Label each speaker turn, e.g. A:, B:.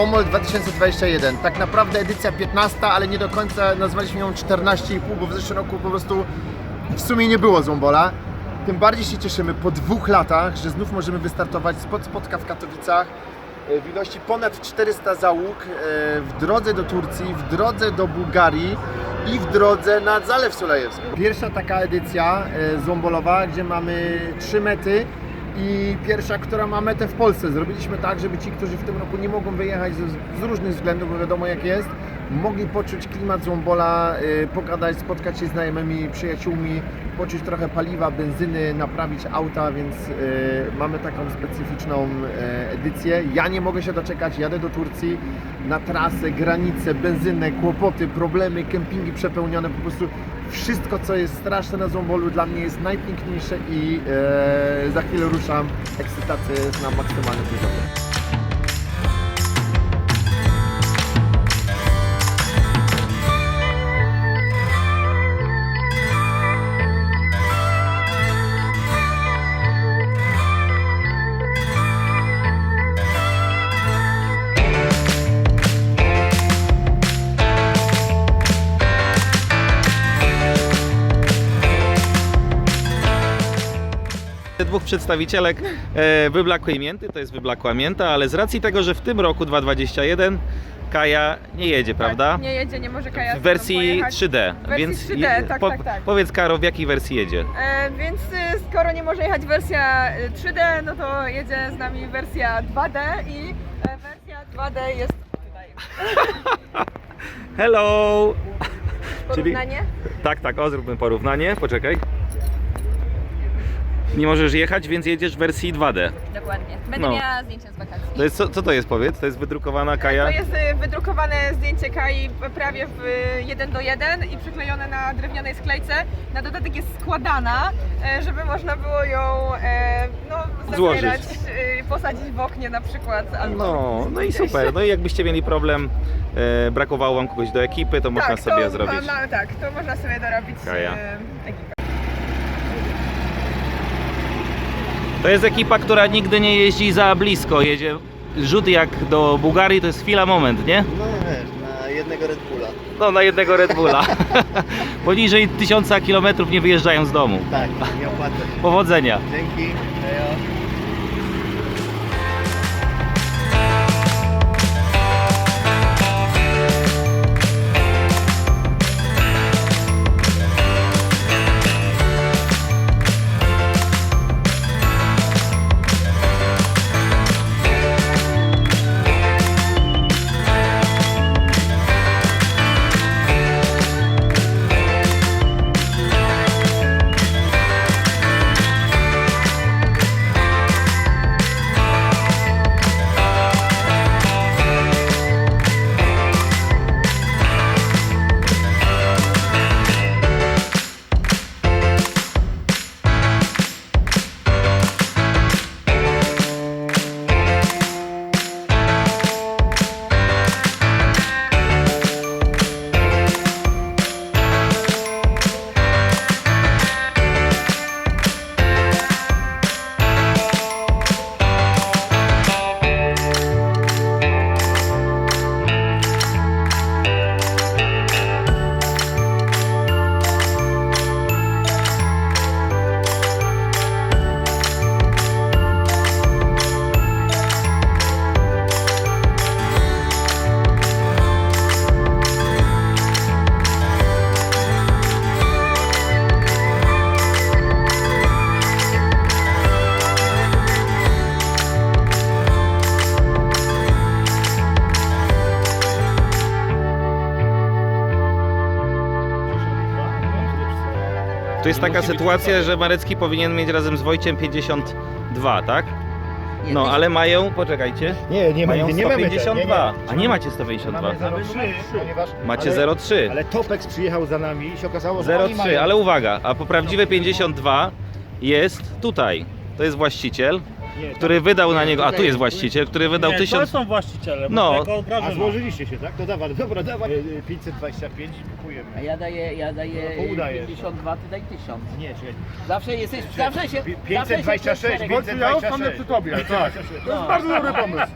A: WOMOL 2021. Tak naprawdę edycja 15, ale nie do końca nazwaliśmy ją 14,5, bo w zeszłym roku po prostu w sumie nie było Zombola. Tym bardziej się cieszymy po dwóch latach, że znów możemy wystartować spod spotka w Katowicach e, w ilości ponad 400 załóg e, w drodze do Turcji, w drodze do Bułgarii i w drodze na Zalew Sulejewski. Pierwsza taka edycja e, zombolowa, gdzie mamy trzy mety i pierwsza, która ma metę w Polsce. Zrobiliśmy tak, żeby ci, którzy w tym roku nie mogą wyjechać z, z różnych względów, bo wiadomo jak jest, mogli poczuć klimat Zombola, y, pogadać, spotkać się z znajomymi, przyjaciółmi, poczuć trochę paliwa, benzyny, naprawić auta, więc y, mamy taką specyficzną y, edycję. Ja nie mogę się doczekać, jadę do Turcji na trasę, granice, benzynę, kłopoty, problemy, kempingi przepełnione, po prostu wszystko, co jest straszne na Zombolu dla mnie jest najpiękniejsze i e, za chwilę ruszam. Ekscytacja jest na maksymalnym poziomie.
B: Dwóch przedstawicielek e, wyblakłej mięty, to jest wyblakła mięta, ale z racji tego, że w tym roku 2021 Kaja nie jedzie, prawda?
C: Tak, nie jedzie, nie może kajakiem
B: W wersji
C: pojechać.
B: 3D.
C: W wersji
B: więc
C: 3D, tak, tak, tak.
B: Powiedz Karo, w jakiej wersji jedzie?
C: E, więc y, skoro nie może jechać wersja y, 3D, no to jedzie z nami wersja 2D i e, wersja 2D jest tutaj.
B: Hello!
C: Porównanie?
B: Tak, tak, o zróbmy porównanie, poczekaj. Nie możesz jechać, więc jedziesz w wersji 2D.
C: Dokładnie. Będę
B: No.
C: miała zdjęcie z wakacji.
B: To jest, co, co to jest powiedz? To jest wydrukowana Kaja?
C: To jest y, wydrukowane zdjęcie Kai prawie w 1 do 1 i przyklejone na drewnianej sklejce. Na dodatek jest składana, e, żeby można było ją e, no,
B: Złożyć.
C: zabierać, y, posadzić w oknie na przykład. Albo
B: No, no i
C: gdzieś.
B: super. No i jakbyście mieli problem, e, brakowało wam kogoś do ekipy, to można
C: tak,
B: sobie
C: to,
B: zrobić.
C: Ma, tak, to można sobie dorobić
B: Kaja.
C: e, ekipę.
B: To jest ekipa, która nigdy nie jeździ za blisko. Jedzie rzut jak do Bułgarii, to jest chwila, moment, nie?
A: No wiesz, na jednego Red Bulla.
B: No, na jednego Red Bulla. Poniżej tysiąca kilometrów nie wyjeżdżają z domu.
A: Tak, nie opłaca się.
B: Powodzenia.
A: Dzięki.
B: To jest taka sytuacja, że Marecki powinien mieć razem z Wojciem 52, tak? No, ale mają, poczekajcie,
A: Nie, nie,
B: mają
A: ma, nie mamy
B: 152. A nie macie 152.
A: Mamy 03, ponieważ...
B: Macie
A: ale,
B: 03.
A: Ale Topex przyjechał za nami i się okazało, że oni
B: 03,
A: mają...
B: ale uwaga, a po prawdziwe 52 jest tutaj. To jest właściciel,
A: nie, tak.
B: który wydał na niego, a tu jest właściciel, który wydał
D: Nie, to 1000... są właściciele, bo
B: No. Tak no.
D: tego
A: A złożyliście się, tak? To dawaj, dobra, dawaj. Y, y, 525 A kupujemy.
E: ja daję, ja daję
A: no to
E: 52, tak. ty daj 1000.
A: Nie, czekaj.
E: Zawsze jesteś, zawsze się... Zawsze się
A: 526,
E: przeszereg-
A: Bądź ja ostanę
F: przy tobie, tak. To jest bardzo dobry pomysł.